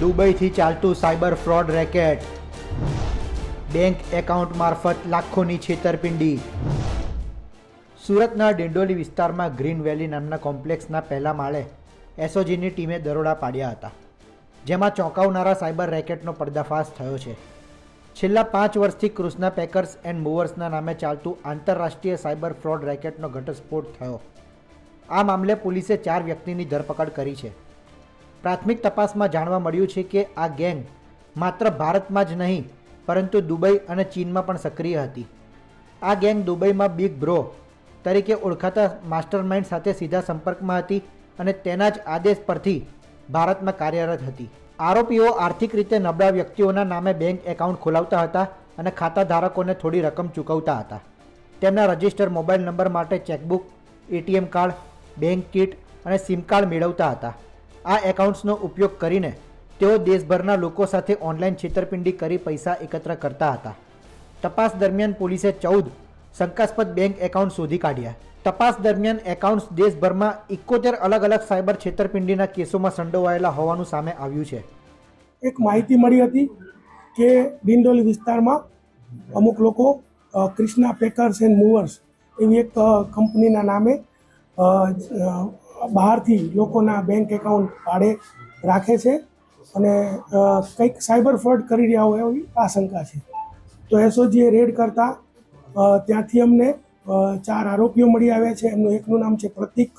દુબઈથી ચાલતું cyber fraud racket. Bank account મારફત લાખોની છેતરપિંડી. સુરતના ડિંડોલી વિસ્તારમાં ગ્રીન વેલી નામના કોમ્પ્લેક્સના પહેલા માળે એસઓજીની ટીમે દરોડા પાડ્યા હતા, જેમાં ચોંકાવનારા સાયબર રેકેટનો પર્દાફાશ થયો છે. છેલ્લા પાંચ વર્ષથી કૃષ્ણા પેકર્સ એન્ડ મૂવર્સના નામે ચાલતું આંતરરાષ્ટ્રીય સાયબર ફ્રોડ રેકેટનો ઘટસ્ફોટ થયો. આ મામલે પોલીસે ચાર વ્યક્તિની ધરપકડ કરી છે. પ્રાથમિક તપાસમાં જાણવા મળ્યું છે કે આ ગેંગ માત્ર ભારતમાં જ નહીં, પરંતુ દુબઈ અને ચીનમાં પણ સક્રિય હતી. આ ગેંગ દુબઈમાં બિગ બ્રો તરીકે ઓળખાતા માસ્ટરમાઇન્ડ સાથે સીધા સંપર્કમાં હતી અને તેના જ આદેશ પરથી ભારતમાં કાર્યરત હતી. આરોપીઓ આર્થિક રીતે નબળા વ્યક્તિઓના નામે બેંક એકાઉન્ટ ખોલાવતા હતા અને ખાતા ધારકોને થોડી રકમ ચૂકવતા હતા. તેમના રજિસ્ટર મોબાઈલ નંબર માટે chequebook, ATM card, bank kit અને સિમ કાર્ડ મેળવતા હતા. આ એકાઉન્ટ્સનો ઉપયોગ કરીને તેઓ દેશભરના લોકો સાથે ઓનલાઈન છેતરપિંડી કરી પૈસા એકત્ર કરતા હતા. તપાસ દરમિયાન પોલીસે ચૌદ શંકાસ્પદ બેંક એકાઉન્ટ શોધી કાઢ્યા. તપાસ દરમિયાન એકાઉન્ટ્સ દેશભરમાં ઇકોતેર અલગ અલગ સાયબર છેતરપિંડીના કેસોમાં સંડોવાયેલા હોવાનું સામે આવ્યું છે. એક માહિતી મળી હતી કે ડિંડોલી વિસ્તારમાં અમુક લોકો ક્રિષ્ના પેકર્સ એન્ડ મૂવર્સ એવી એક કંપનીના નામે બહારથી લોકોના બેંક એકાઉન્ટ ભાડે રાખે છે અને કંઈક સાયબર ફ્રોડ કરી રહ્યા હોય એવી આશંકા છે. તો એસઓજીએ રેડ કરતાં ત્યાંથી અમને ચાર આરોપીઓ મળી આવ્યા છે. એમનું એકનું નામ છે પ્રતિક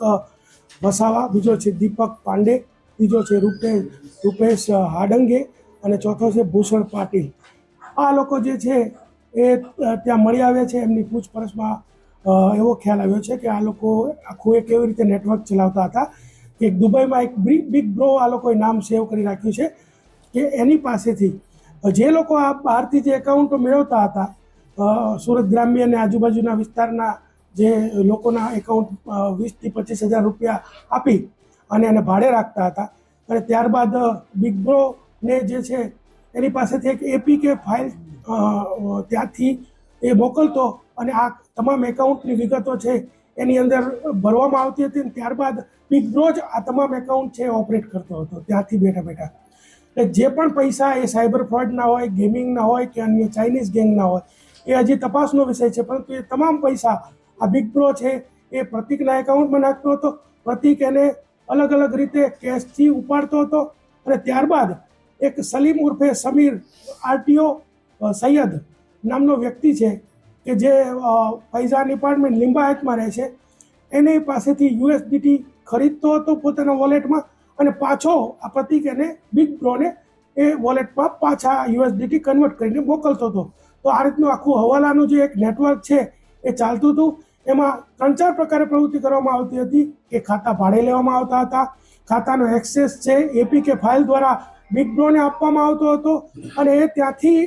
વસાવા, બીજો છે દીપક પાંડે, ત્રીજો છે રૂપેશ રૂપેશ હાડંગે અને ચોથો છે ભૂષણ પાટીલ. આ લોકો જે છે એ ત્યાં મળી આવ્યા છે. એમની પૂછપરછમાં એવો ખ્યાલ આવ્યો છે કે આ લોકો આખું એક કેવી રીતે નેટવર્ક ચલાવતા હતા કે દુબઈમાં એક બિગ બિગ બ્રો આ લોકોએ નામ સેવ કરી રાખ્યું છે કે એની પાસેથી જે લોકો આ બહારથી જે એકાઉન્ટો મેળવતા હતા સુરત ગ્રામ્ય અને આજુબાજુના વિસ્તારના જે લોકોના એકાઉન્ટ વીસથી પચીસ હજાર રૂપિયા આપી અને એને ભાડે રાખતા હતા. અને ત્યારબાદ બિગ બ્રોને જે છે એની પાસેથી એક એપીકે ફાઇલ અ, અ, ત્યાંથી એ મોકલતો અને આ તમામ એકાઉન્ટની વિગતો છે એની અંદર ભરવામાં આવતી હતી અને ત્યારબાદ બિગ બ્રો જ આ તમામ એકાઉન્ટ છે ઓપરેટ કરતો હતો. ત્યાંથી બેઠા બેઠા. એટલે જે પણ પૈસા એ સાયબર ફ્રોડના હોય ગેમિંગના હોય કે અન્ય ચાઇનીઝ ગેંગના હોય, એ હજી તપાસનો વિષય છે, પરંતુ એ તમામ પૈસા આ બિગ બ્રો છે એ પ્રતિકના એકાઉન્ટમાં નાખતો હતો. પ્રતિક એને અલગ અલગ રીતે કેશથી ઉપાડતો હતો અને ત્યારબાદ એક સલીમ ઉર્ફે સમીર આરટીઓ સૈયદ નામનો વ્યક્તિ છે કે જે ફૈઝાન ડિપાર્ટમેન્ટ લિંબાયતમાં રહે છે, એની પાસેથી યુએસડીટી ખરીદતો હતો પોતાના વોલેટમાં અને પાછો આ પ્રતિક એને બિગ બ્રોને એ વોલેટમાં પાછા યુએસડીટી કન્વર્ટ કરીને મોકલતો હતો. તો આ રીતનું આખું હવાલાનું જે એક નેટવર્ક છે એ ચાલતું હતું. એમાં ત્રણ ચાર પ્રકારે પ્રવૃત્તિ કરવામાં આવતી હતી. કે ખાતા ભાડે લેવામાં આવતા હતા. ખાતાનો એક્સેસ છે એપીકે ફાઇલ દ્વારા બિગ બ્રોને આપવામાં આવતો હતો. અને એ ત્યાંથી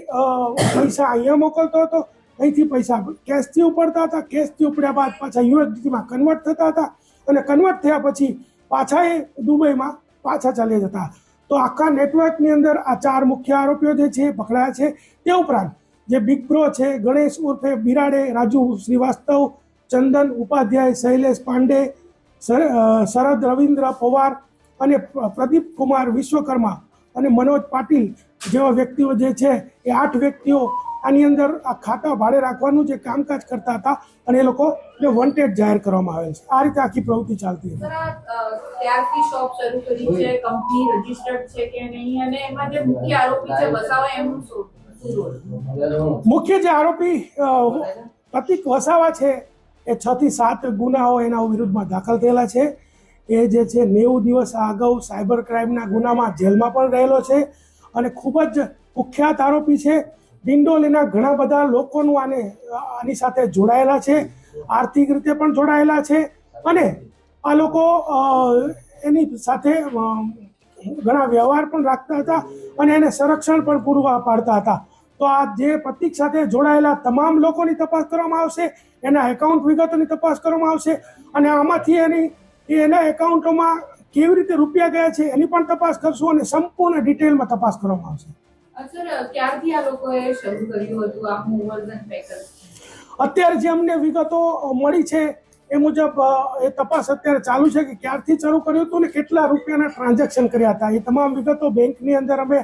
પૈસા અહીંયા મોકલતો હતો. અહીંથી પૈસા કેશથી ઉપડતા હતા, કેશથી ઉપડ્યા બાદ પાછા યુએસડીટીમાં કન્વર્ટ થતા હતા અને કન્વર્ટ થયા પછી પાછા એ દુબઈમાં પાછા ચાલી જતા. તો આખા નેટવર્કની અંદર આ ચાર મુખ્ય આરોપીઓ જે છે, પકડાયા છે તે ઉપરાંત જે બિગ બ્રો છે, ગણેશ ઉર્ફે બિરાડે, રાજુ શ્રીવાસ્તવ, ચંદન ઉપાધ્યાય, શૈલેષ પાંડે શરદ રવિન્દ્ર પવાર અને પ્રદીપ કુમાર વિશ્વકર્મા અને મનોજ પાટીલ જેવા વ્યક્તિઓ જે છે, એ આઠ વ્યક્તિઓ આની અંદર આ ખાતા ભાડે રાખવાનું જે કામકાજ કરતા હતા અને એ લોકોને વોન્ટેડ જાહેર કરવામાં આવેલ છે. આ રીતે આખી પ્રવૃત્તિ ચાલતી હતી. શોપ શરૂ કરી છે કંપની રજીસ્ટર્ડ છે કે નહીં? અને એમાં જે મુખ્ય આરોપી છે વસાવા એમનું મુખ્ય જે આરોપી પ્રતિક વસાવા છે એ છ થી સાત ગુનાઓ એના વિરુદ્ધમાં દાખલ થયેલા છે. એ જે છે નેવું દિવસ અગાઉ સાયબર ક્રાઇમના ગુનામાં જેલમાં પણ રહેલો છે અને ખૂબ જ કુખ્યાત આરોપી છે. ડિંડોલીના ઘણા બધા લોકોનું આને, આની સાથે જોડાયેલા છે, આર્થિક રીતે પણ જોડાયેલા છે અને આ લોકો એની સાથે ઘણા વ્યવહાર પણ રાખતા હતા અને એને સંરક્ષણ પણ પૂરું પાડતા હતા. તો આ જે પ્રતિક સાથે જોડાયેલા તમામ લોકોની તપાસ કરવામાં આવશે, એના એકાઉન્ટ વિગતોની તપાસ કરવામાં આવશે અને આમાંથી એની, એના એકાઉન્ટોમાં કેવી રીતે રૂપિયા ગયા છે એની પણ તપાસ કરશું અને સંપૂર્ણ ડિટેલમાં તપાસ કરવામાં આવશે. અત્યારે જે અમને વિગતો મળી છે એ મુજબ એ તપાસ અત્યારે ચાલુ છે કે ક્યારથી શરૂ કર્યું હતું ને કેટલા રૂપિયાના ટ્રાન્ઝેક્શન કર્યા હતા. એ તમામ વિગતો બેંકની અંદર અમે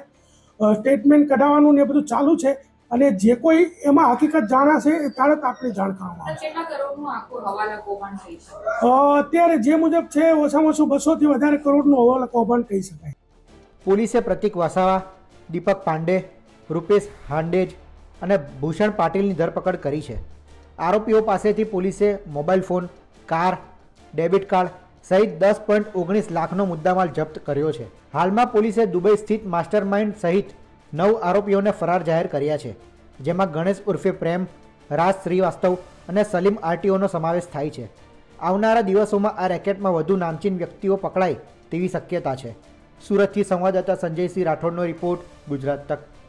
સ્ટેટમેન્ટ કઢાવવાનું ને એ બધું ચાલુ છે અને જે કોઈ એમાં હકીકત જાણાશે એ તરત આપણે જાણ કરવામાં આવશે અત્યારે જે મુજબ છે ઓછામાં ઓછું બસોથી વધારે કરોડનું હવાલા કૌભાંડ કહી શકાય. પોલીસે પ્રતિક વસાવા દીપક પાંડે, રૂપેશ હાંડેજ અને ભૂષણ પાટીલની ધરપકડ કરી છે. આરોપીઓ પાસેથી પોલીસે mobile phone, car, debit card સહિત દસ પોઈન્ટ ઓગણીસ લાખનો મુદ્દામાલ જપ્ત કર્યો છે. હાલમાં પોલીસે દુબઈ સ્થિત માસ્ટર માઇન્ડ સહિત નવ આરોપીઓને ફરાર જાહેર કર્યા છે, જેમાં ગણેશ ઉર્ફે પ્રેમ, રાજ શ્રીવાસ્તવ અને સલીમ આરટીઓનો સમાવેશ થાય છે. આવનારા દિવસોમાં આ રેકેટમાં વધુ નામચીન વ્યક્તિઓ પકડાય તેવી શક્યતા છે. સુરતથી સંવાદદાતા સંજયસિંહ રાઠોડનો રિપોર્ટ ગુજરાત તક